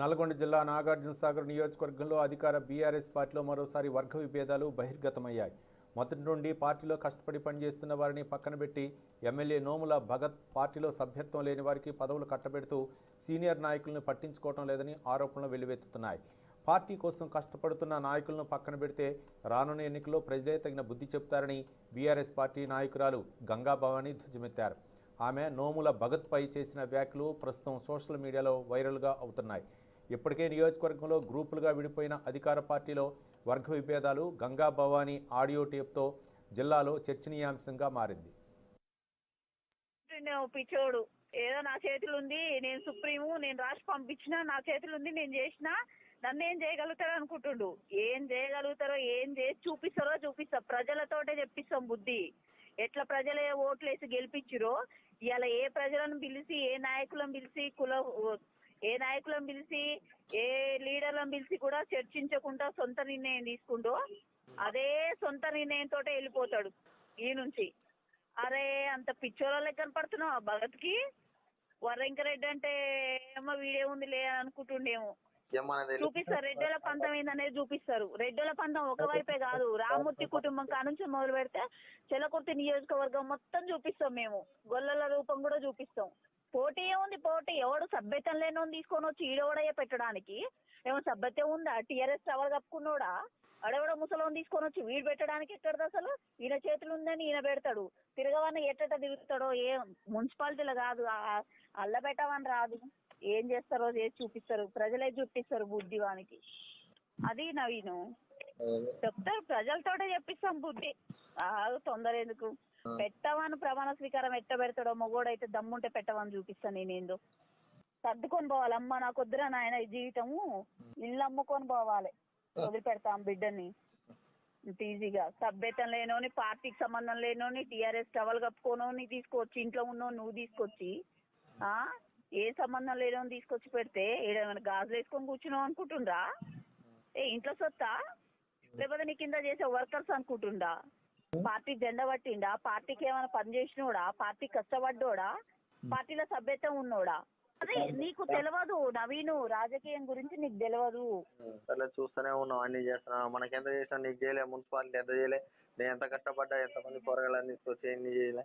నల్గొండ జిల్లా నాగార్జున సాగర్ నియోజకవర్గంలో అధికార బీఆర్ఎస్ పార్టీలో మరోసారి వర్గ విభేదాలు బహిర్గతమయ్యాయి. మొదటి నుండి పార్టీలో కష్టపడి పనిచేస్తున్న వారిని పక్కన పెట్టి ఎమ్మెల్యే నోముల భగత్ పార్టీలో సభ్యత్వం లేని వారికి పదవులు కట్టబెడుతూ సీనియర్ నాయకులను పట్టించుకోవటం లేదని ఆరోపణలు వెల్లువెత్తుతున్నాయి. పార్టీ కోసం కష్టపడుతున్న నాయకులను పక్కన పెడితే రానున్న ఎన్నికల్లో ప్రజలే తగిన బుద్ధి చెప్తారని బీఆర్ఎస్ పార్టీ నాయకురాలు గంగాభవాని ధ్వజమెత్తారు. ఆమె నోముల భగత్పై చేసిన వ్యాఖ్యలు ప్రస్తుతం సోషల్ మీడియాలో వైరల్గా అవుతున్నాయి. ఇప్పటికే నియోజకవర్గంలో గ్రూపులుగా విడిపోయిన అధికార పార్టీలో వర్గ విభేదాలు గంగా భవానీ ఆడియో టేప్తో జిల్లాలో చర్చనీయాంశంగా మారింది. పిచ్చోడు. ఏదో నా చేతులు ఉంది నేను సుప్రీము నేను రాసి పంపించిన నా చేతులు ఉంది నేను చేసిన నన్ను ఏం చేయగలుగుతారు అనుకుంటుండు. ఏం చేయగలుగుతారో ఏం చేసి చూపిస్తారో చూపిస్తా. ప్రజలతోటే చెప్పిస్తాం బుద్ధి. ఎట్లా ప్రజలే ఓట్లేసి గెలిపించిరో ఇవాళ ఏ ప్రజలను పిలిచి ఏ నాయకులను పిలిచి కుల ఏ నాయకులను పిలిచి ఏ లీడర్లను పిలిచి కూడా చర్చించకుండా సొంత నిర్ణయం తీసుకుంటూ అదే సొంత నిర్ణయంతో వెళ్ళిపోతాడు ఈ నుంచి. అరే అంత పిచ్చోళ్ళ కనపడుతున్నావు ఆ భగత్కి? వరంకరెడ్డి అంటే ఏమో వీడే ఉంది లే అని అనుకుంటుండేమో చూపిస్తారు రెడ్డోల పంతం ఏందనేది చూపిస్తారు. రెడ్డోల పంతం ఒకవైపే కాదు రామూర్తి కుటుంబం కానుంచి మొదలు పెడితే చెలకుర్తి నియోజకవర్గం మొత్తం చూపిస్తాం మేము. గొల్లల రూపం కూడా చూపిస్తాం. పోటీ ఏముంది పోటీ. ఎవడు సభ్యతం లేనోని తీసుకొని వచ్చి ఈడోడయ్యే పెట్టడానికి? ఏమో సభ్యత ఉందా? TRS tower కప్పుకున్నోడా? అడవడ ముసలోని తీసుకొని వచ్చి వీడు పెట్టడానికి ఎక్కడది అసలు? ఈయన చేతులు ఉందని ఈయన పెడతాడు. తిరగవని ఎట్టట తిరుగుతాడో? ఏ మున్సిపాలిటీలో కాదు. ఆ- అల్ల పెట్టవని రాదు. ఏం చేస్తారో చేసి చూపిస్తారు. ప్రజలే చూపిస్తారు బుద్ధి వానికి అది నవీను. చెప్తారు ప్రజలతోటే చెప్పిస్తాం బుద్ధి. తొందర ఎందుకు? పెట్టవని ప్రమాణ స్వీకారం ఎట్ట పెడతాడో మొగోడైతే దమ్ముంటే పెట్టవని చూపిస్తాను నేనేందో. సర్దుకొని పోవాలి. అమ్మ నాకు వద్దురా నాయన ఈ జీవితము. ఇల్లు అమ్ముకొని పోవాలి. వదిలిపెడతాం బిడ్డని. ఇంత ఈజీగా. సభ్యతం లేనోని పార్టీకి సంబంధం లేనోని టీఆర్ఎస్ టవల్ కప్పుకోనోని తీసుకొచ్చి ఇంట్లో ఉన్నోని నువ్వు తీసుకొచ్చి ఆ? ఏ సంబంధం లేనోని తీసుకొచ్చి పెడితే ఏడేమైనా గాజులు వేసుకొని కూర్చున్నావు అనుకుంటుండ్రా? ఏ ఇంట్లో సొత్తా? లేకపోతే నీ కింద చేసే వర్కర్స్ అనుకుంటుండా? పార్టీ జెండా పట్టిండా? పార్టీకి ఏమైనా పని చేసినోడా? పార్టీ కష్టపడ్డోడా? పార్టీలో సభ్యత్వం ఉన్నోడా? అదే నీకు తెలియదు నవీను రాజకీయం గురించి నీకు తెలియదు సరే చూస్తూనే ఉన్నాం అన్ని చేస్తున్నాం. మనకి ఎంత చేసినా నీకు చేయలే మున్సిపాలిటీ ఎంత చేయలే నేను ఎంత కష్టపడ్డా ఎంతమంది కూరగాయలు తీసుకొచ్చి ఎన్ని చేయలే.